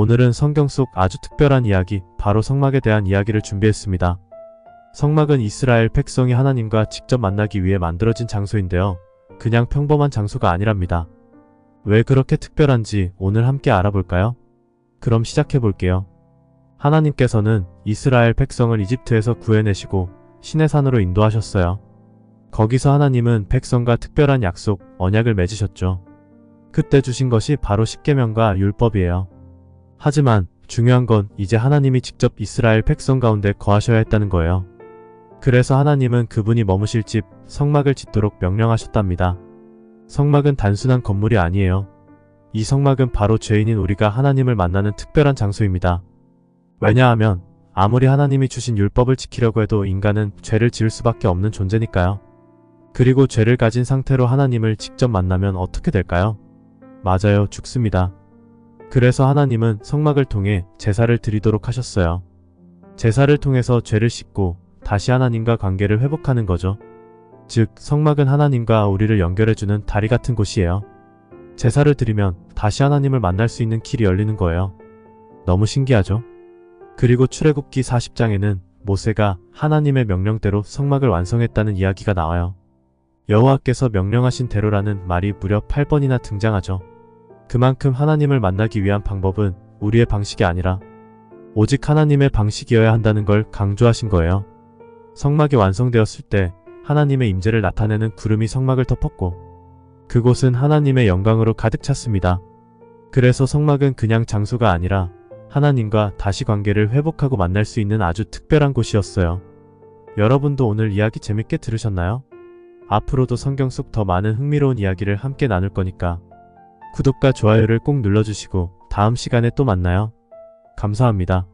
오늘은 성경 속 아주 특별한 이야기, 바로 성막에 대한 이야기를 준비했습니다. 성막은 이스라엘 백성이 하나님과 직접 만나기 위해 만들어진 장소인데요. 그냥 평범한 장소가 아니랍니다. 왜 그렇게 특별한지 오늘 함께 알아볼까요? 그럼 시작해 볼게요. 하나님께서는 이스라엘 백성을 이집트에서 구해내시고 신의 산으로 인도하셨어요. 거기서 하나님은 백성과 특별한 약속, 언약을 맺으셨죠. 그때 주신 것이 바로 십계명과 율법이에요. 하지만 중요한 건 이제 하나님이 직접 이스라엘 백성 가운데 거하셔야 했다는 거예요. 그래서 하나님은 그분이 머무실 집 성막을 짓도록 명령하셨답니다. 성막은 단순한 건물이 아니에요. 이 성막은 바로 죄인인 우리가 하나님을 만나는 특별한 장소입니다. 왜냐하면 아무리 하나님이 주신 율법을 지키려고 해도 인간은 죄를 지을 수밖에 없는 존재니까요. 그리고 죄를 가진 상태로 하나님을 직접 만나면 어떻게 될까요? 맞아요, 죽습니다. 그래서 하나님은 성막을 통해 제사를 드리도록 하셨어요. 제사를 통해서 죄를 씻고 다시 하나님과 관계를 회복하는 거죠. 즉, 성막은 하나님과 우리를 연결해주는 다리 같은 곳이에요. 제사를 드리면 다시 하나님을 만날 수 있는 길이 열리는 거예요. 너무 신기하죠? 그리고 출애굽기 40장에는 모세가 하나님의 명령대로 성막을 완성했다는 이야기가 나와요. 여호와께서 명령하신 대로라는 말이 무려 8번이나 등장하죠. 그만큼 하나님을 만나기 위한 방법은 우리의 방식이 아니라 오직 하나님의 방식이어야 한다는 걸 강조하신 거예요. 성막이 완성되었을 때 하나님의 임재를 나타내는 구름이 성막을 덮었고 그곳은 하나님의 영광으로 가득 찼습니다. 그래서 성막은 그냥 장소가 아니라 하나님과 다시 관계를 회복하고 만날 수 있는 아주 특별한 곳이었어요. 여러분도 오늘 이야기 재밌게 들으셨나요? 앞으로도 성경 속 더 많은 흥미로운 이야기를 함께 나눌 거니까 구독과 좋아요를 꼭 눌러주시고 다음 시간에 또 만나요. 감사합니다.